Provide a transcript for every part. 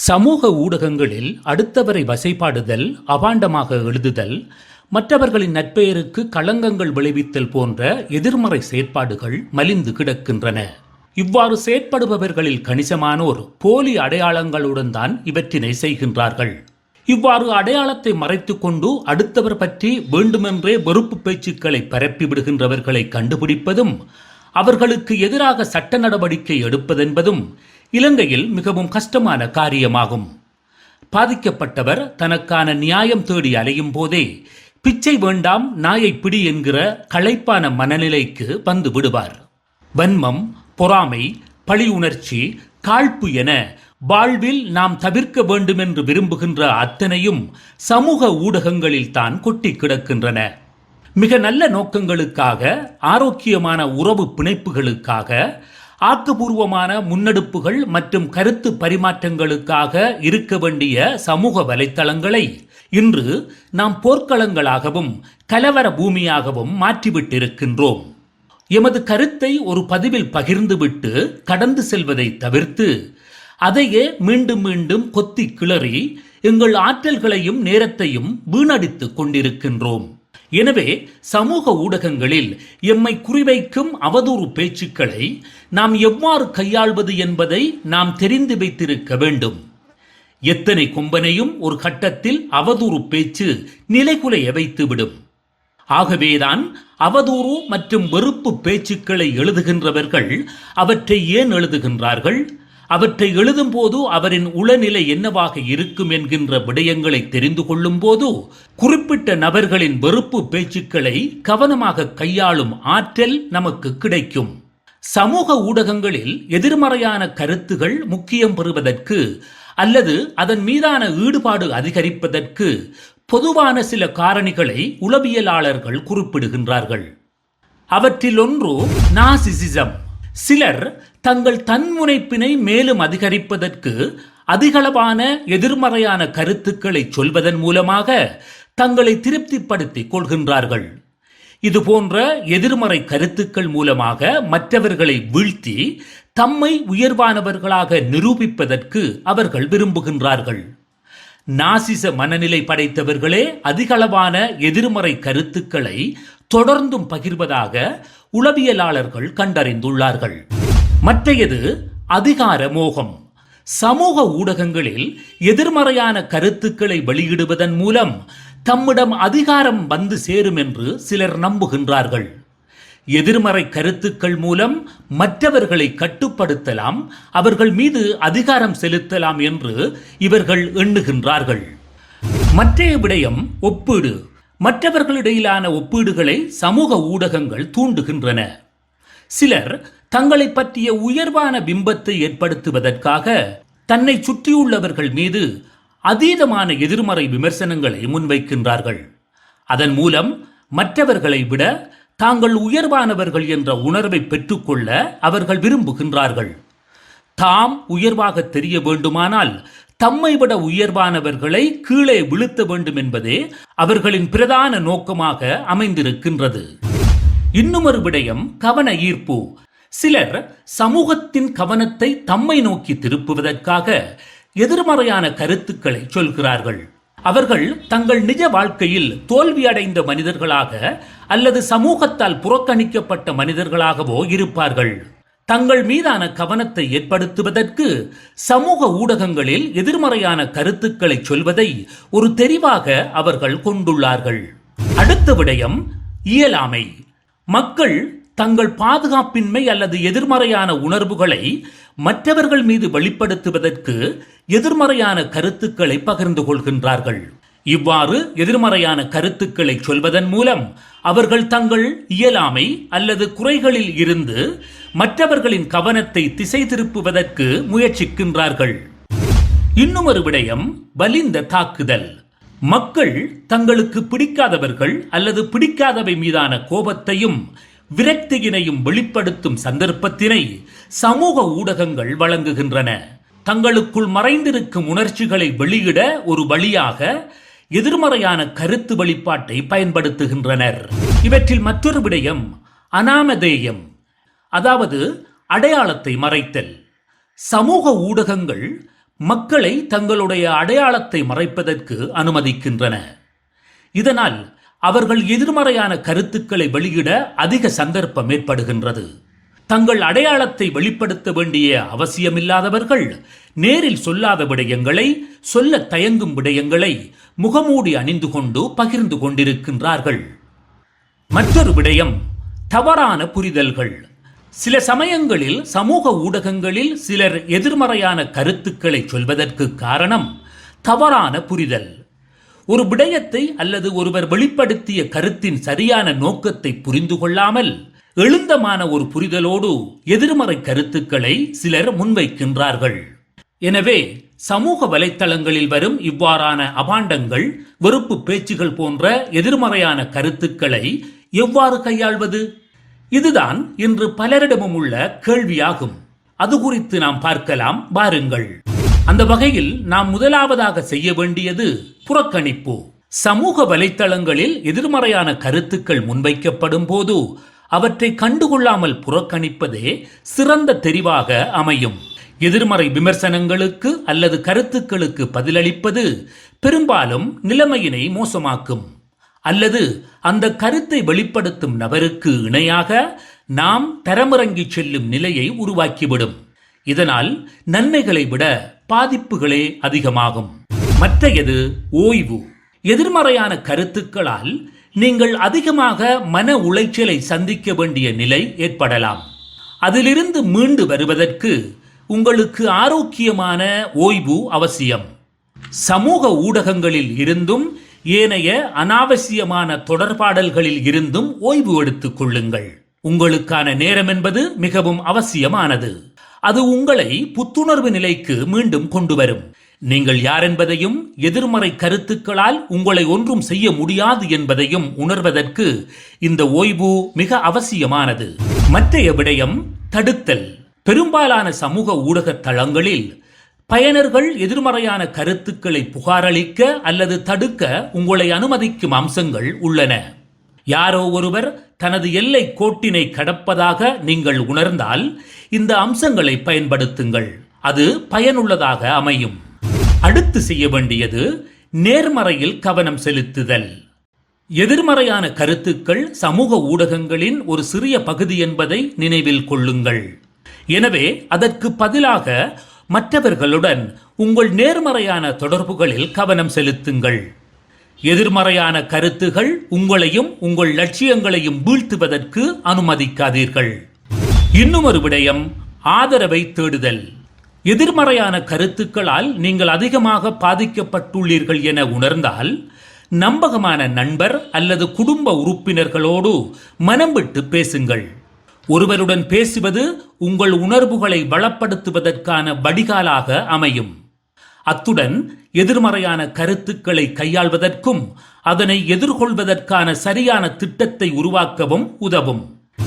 சமூக ஊடகங்களில் அடுத்தவரை வசைபாடுதல் அபாண்டமாக எழுதுதல் மற்றவர்களின் நற்பெயருக்கு களங்கங்கள் விளைவித்தல் போன்ற எதிர்மறை செயற்பாடுகள் மலிந்து கிடக்கின்றன. இவ்வாறு செயற்படுபவர்களில் கணிசமானோர் போலி அடையாளங்களுடன் தான் இவற்றினை செய்கின்றார்கள். இவ்வாறு அடையாளத்தை மறைத்துக் கொண்டு அடுத்தவர் பற்றி வேண்டுமென்றே வெறுப்பு பேச்சுக்களை பரப்பி விடுகின்றவர்களை கண்டுபிடிப்பதும் அவர்களுக்கு எதிராக சட்ட நடவடிக்கை எடுப்பதென்பதும் இலங்கையில் மிகவும் கஷ்டமான காரியமாகும். பாதிக்கப்பட்டவர் தனக்கான நியாயம் தேடி அலையும் போதே பிச்சை வேண்டாம் நாயை பிடி என்கிற களைப்பான மனநிலைக்கு வந்து விடுவார். வன்மம் பொறாமை பழி உணர்ச்சி காழ்ப்பு என வாழ்வில் நாம் தவிர்க்க வேண்டுமென்று விரும்புகின்ற அத்தனையும் சமூக ஊடகங்களில் தான் கொட்டி கிடக்கின்றன. மிக நல்ல நோக்கங்களுக்காக ஆரோக்கியமான உறவு பிணைப்புகளுக்காக ஆக்கபூர்வமான முன்னெடுப்புகள் மற்றும் கருத்து பரிமாற்றங்களுக்காக இருக்க வேண்டிய சமூக வலைத்தளங்களை இன்று நாம் போர்க்களங்களாகவும் கலவர பூமியாகவும் மாற்றிவிட்டிருக்கின்றோம். எமது கருத்தை ஒரு பதிவில் பகிர்ந்துவிட்டு கடந்து செல்வதை தவிர்த்து அதையே மீண்டும் மீண்டும் கொத்தி கிளறி எங்கள் ஆற்றல்களையும் நேரத்தையும் வீணடித்துக் கொண்டிருக்கின்றோம். எனவே சமூக ஊடகங்களில் எம்மை குறிவைக்கும் அவதூறு பேச்சுக்களை நாம் எவ்வாறு கையாள்வது என்பதை நாம் தெரிந்து வைத்திருக்க வேண்டும். எத்தனை கொம்பனையும் ஒரு கட்டத்தில் அவதூறு பேச்சு நிலைகுலைய வைத்துவிடும். ஆகவேதான் அவதூறு மற்றும் வெறுப்பு பேச்சுக்களை எழுதுகின்றவர்கள் அவற்றை ஏன் எழுதுகின்றார்கள்? அவற்றை எழுதும் போது அவரின் உளநிலை என்னவாக இருக்கும் என்கின்ற விடயங்களை தெரிந்து கொள்ளும் போது குறிப்பிட்ட நபர்களின் வெறுப்பு பேச்சுக்களை கவனமாக கையாளும் ஆற்றல் நமக்கு கிடைக்கும். சமூக ஊடகங்களில் எதிர்மறையான கருத்துகள் முக்கியம் பெறுவதற்கு அல்லது அதன் மீதான ஈடுபாடு அதிகரிப்பதற்கு பொதுவான சில காரணிகளை உளவியலாளர்கள் குறிப்பிடுகின்றார்கள். அவற்றில் ஒன்று நாசிசிசம். சிலர் தங்கள் தன்முனைப்பினை மேலும் அதிகரிப்பதற்கு அதிகளவான எதிர்மறையான கருத்துக்களை சொல்வதன் மூலமாக தங்களை திருப்திப்படுத்திக் கொள்கின்றார்கள். இது போன்ற எதிர்மறை கருத்துக்கள் மூலமாக மற்றவர்களை வீழ்த்தி தம்மை உயர்வானவர்களாக நிரூபிப்பதற்கு அவர்கள் விரும்புகின்றார்கள். நாசிச மனநிலை படைத்தவர்களே அதிகளவான எதிர்மறை கருத்துக்களை தொடர்ந்தும் பகிர்வதாக உளவியலாளர்கள் கண்டறிந்துள்ளார்கள். மற்றையது அதிகார மோகம். சமூக ஊடகங்களில் எதிர்மறையான கருத்துக்களை வெளியிடுவதன் மூலம் தம்மிடம் அதிகாரம் வந்து சேரும் என்று சிலர் நம்புகின்றார்கள். எதிர்மறை கருத்துக்கள் மூலம் மற்றவர்களை கட்டுப்படுத்தலாம் அவர்கள் மீது அதிகாரம் செலுத்தலாம் என்று இவர்கள் எண்ணுகின்றார்கள். மற்றைய விடயம் ஒப்பீடு. மற்றவர்களிடையிலான ஒப்பீடுகளை சமூக ஊடகங்கள் தூண்டுகின்றன. சிலர் தங்களை பற்றிய உயர்வான பிம்பத்தை ஏற்படுத்துவதற்காக தன்னை சுற்றியுள்ளவர்கள் மீது அதீதமான எதிர்மறை விமர்சனங்களை முன்வைக்கின்றார்கள். அதன் மூலம் மற்றவர்களை விட தாங்கள் உயர்வானவர்கள் என்ற உணர்வை பெற்றுக்கொள்ள அவர்கள் விரும்புகின்றார்கள். தாம் உயர்வாக தெரிய வேண்டுமானால் தம்மை விட உயர்வானவர்களை கீழே விழுத்த வேண்டும் என்பதே அவர்களின் பிரதான நோக்கமாக அமைந்திருக்கின்றது. இன்னுமொரு விடயம் கவன ஈர்ப்பு. சிலர் சமூகத்தின் கவனத்தை தம்மை நோக்கி திருப்புவதற்காக எதிர்மறையான கருத்துக்களை சொல்கிறார்கள். அவர்கள் தங்கள் நிஜ வாழ்க்கையில் தோல்வி அடைந்த மனிதர்களாக அல்லது சமூகத்தால் புறக்கணிக்கப்பட்ட மனிதர்களாகவோ இருப்பார்கள். தங்கள் மீதான கவனத்தை ஏற்படுத்துவதற்கு சமூக ஊடகங்களில் எதிர்மறையான கருத்துக்களை சொல்வதை ஒரு தெரிவாக அவர்கள் கொண்டுள்ளார்கள். அடுத்த விடயம் இயலாமை. மக்கள் தங்கள் பாதுகாப்பின்மை அல்லது எதிர்மறையான உணர்வுகளை மற்றவர்கள் மீது வெளிப்படுத்துவதற்கு எதிர்மறையான கருத்துக்களை பகிர்ந்து கொள்கின்றார்கள். இவ்வாறு எதிர்மறையான கருத்துக்களை சொல்வதன் மூலம் அவர்கள் தங்கள் இயலாமை அல்லது குறைகளில் இருந்து மற்றவர்களின் கவனத்தை திசை திருப்புவதற்கு முயற்சிக்கின்றார்கள். இன்னும் ஒரு விடயம் வலிந்த தாக்குதல். மக்கள் தங்களுக்கு பிடிக்காதவர்கள் அல்லது பிடிக்காதவை மீதான கோபத்தையும் விரக்தியினையும் வெளிப்படுத்தும் சந்தர்ப்பத்தினை சமூக ஊடகங்கள் வழங்குகின்றன. தங்களுக்குள் மறைந்திருக்கும் உணர்ச்சிகளை வெளியிட ஒரு வழியாக எதிர்மறையான கருத்து வெளிப்பாட்டை பயன்படுத்துகின்றனர். இவற்றில் மற்றொரு விடயம் அனாமதேயம் அதாவது அடையாளத்தை மறைத்தல். சமூக ஊடகங்கள் மக்களை தங்களுடைய அடையாளத்தை மறைப்பதற்கு அனுமதிக்கின்றன. இதனால் அவர்கள் எதிர்மறையான கருத்துக்களை வெளியிட அதிக சந்தர்ப்பம் ஏற்படுகின்றது. தங்கள் அடையாளத்தை வெளிப்படுத்த வேண்டிய அவசியமில்லாதவர்கள் நேரில் சொல்லாத விடயங்களை சொல்ல தயங்கும் விடயங்களை முகமூடி அணிந்து கொண்டு பகிர்ந்து கொண்டிருக்கின்றார்கள். மற்றொரு விடயம் தவறான புரிதல்கள். சில சமயங்களில் சமூக ஊடகங்களில் சிலர் எதிர்மறையான கருத்துக்களை சொல்வதற்கு காரணம் தவறான புரிதல். ஒரு விடயத்தை அல்லது ஒருவர் வெளிப்படுத்திய கருத்தின் சரியான நோக்கத்தை புரிந்து கொள்ளாமல் எழுந்தமான ஒரு புரிதலோடு எதிர்மறை கருத்துக்களை சிலர் முன்வைக்கின்றார்கள். எனவே சமூக வலைத்தளங்களில் வரும் இவ்வாறான அபாண்டங்கள் வெறுப்பு பேச்சுகள் போன்ற எதிர்மறையான கருத்துக்களை எவ்வாறு கையாள்வது? இதுதான் இன்று பலரிடமும் உள்ள கேள்வியாகும். அது குறித்து நாம் பார்க்கலாம். வாருங்கள். அந்த வகையில் நாம் முதலாவதாக செய்ய வேண்டியது புறக்கணிப்பு. சமூக வலைத்தளங்களில் எதிர்மறையான கருத்துக்கள் முன்வைக்கப்படும் போது அவற்றை கண்டுகொள்ளாமல் புறக்கணிப்பதே சிறந்த தெரிவாக அமையும். எதிர்மறை விமர்சனங்களுக்கு அல்லது கருத்துக்களுக்கு பதிலளிப்பது பெரும்பாலும் நிலைமையினை மோசமாக்கும். அல்லது அந்த கருத்தை வெளிப்படுத்தும் நபருக்கு இணையாக நாம் தரமிறங்கி செல்லும் நிலையை உருவாக்கிவிடும். இதனால் நன்மைகளை விட பாதிப்புகளே அதிகமாகும். மற்றையது ஓய்வு. எதிர்மறையான கருத்துக்களால் நீங்கள் அதிகமாக மன உளைச்சலை சந்திக்க வேண்டிய நிலை ஏற்படலாம். அதிலிருந்து மீண்டு வருவதற்கு உங்களுக்கு ஆரோக்கியமான ஓய்வு அவசியம். சமூக ஊடகங்களில் இருந்தும் ஏனைய அனாவசியமான தொடர்பாடல்களில் இருந்தும் ஓய்வு எடுத்துக் கொள்ளுங்கள். உங்களுக்கான நேரம் என்பது மிகவும் அவசியமானது. அது உங்களை புத்துணர்வு நிலைக்கு மீண்டும் கொண்டு வரும். நீங்கள் யார் என்பதையும் எதிர்மறை கருத்துக்களால் உங்களை ஒன்றும் செய்ய முடியாது என்பதையும் உணர்வதற்கு இந்த ஓய்வு மிக அவசியமானது. மற்றைய விடயம் தடுத்தல். பெரும்பாலான சமூக ஊடக தளங்களில் பயனர்கள் எதிர்மறையான கருத்துக்களை புகாரளிக்க அல்லது தடுக்க உங்களை அனுமதிக்கும் அம்சங்கள் உள்ளன. யாரோ ஒருவர் தனது எல்லை கோட்டினை கடப்பதாக நீங்கள் உணர்ந்தால் இந்த அம்சங்களை பயன்படுத்துங்கள். அது பயனுள்ளதாக அமையும். அடுத்து செய்ய வேண்டியது நேர்மறையில் கவனம் செலுத்துதல். எதிர்மறையான கருத்துக்கள் சமூக ஊடகங்களின் ஒரு சிறிய பகுதி என்பதை நினைவில் கொள்ளுங்கள். எனவே அதற்கு பதிலாக மற்றவர்களுடன் உங்கள் நேர்மறையான தொடர்புகளில் கவனம் செலுத்துங்கள். எதிர்மறையான கருத்துகள் உங்களையும் உங்கள் லட்சியங்களையும் வீழ்த்துவதற்கு அனுமதிக்காதீர்கள். இன்னும் ஒரு விடயம் ஆதரவை தேடுதல். எதிர்மறையான கருத்துக்களால் நீங்கள் அதிகமாக பாதிக்கப்பட்டுள்ளீர்கள் என உணர்ந்தால் நம்பகமான நண்பர் அல்லது குடும்ப உறுப்பினர்களோடு மனம் விட்டு பேசுங்கள். ஒருவருடன் பேசுவது உங்கள் உணர்வுகளை வளப்படுத்துவதற்கான வடிகாலாக அமையும். அத்துடன் எதிர்மறையான கருத்துக்களை கையாள்வதற்கும் அதனை எதிர்கொள்வதற்கான சரியான திட்டத்தை உருவாக்கவும் உதவும்.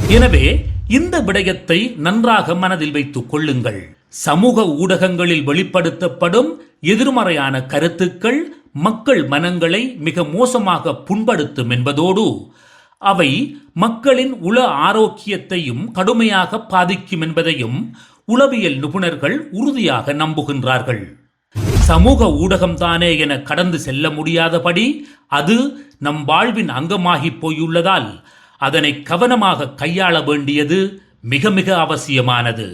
எனவே இந்த விடயத்தை நன்றாக மனதில் வைத்துக் கொள்ளுங்கள். சமூக ஊடகங்களில் வெளிப்படுத்தப்படும் எதிர்மறையான கருத்துக்கள் மக்கள் மனங்களை மிக மோசமாக புண்படுத்தும் என்பதோடு அவை மக்களின் உள ஆரோக்கியத்தையும் கடுமையாக பாதிக்கும் என்பதையும் உளவியல் நிபுணர்கள் உறுதியாக நம்புகின்றார்கள். சமூக ஊடகம்தானே என கடந்து செல்ல முடியாதபடி அது நம் வாழ்வின் அங்கமாகி போயுள்ளதால் அதனை கவனமாக கையாள வேண்டியது மிக மிக அவசியமானது.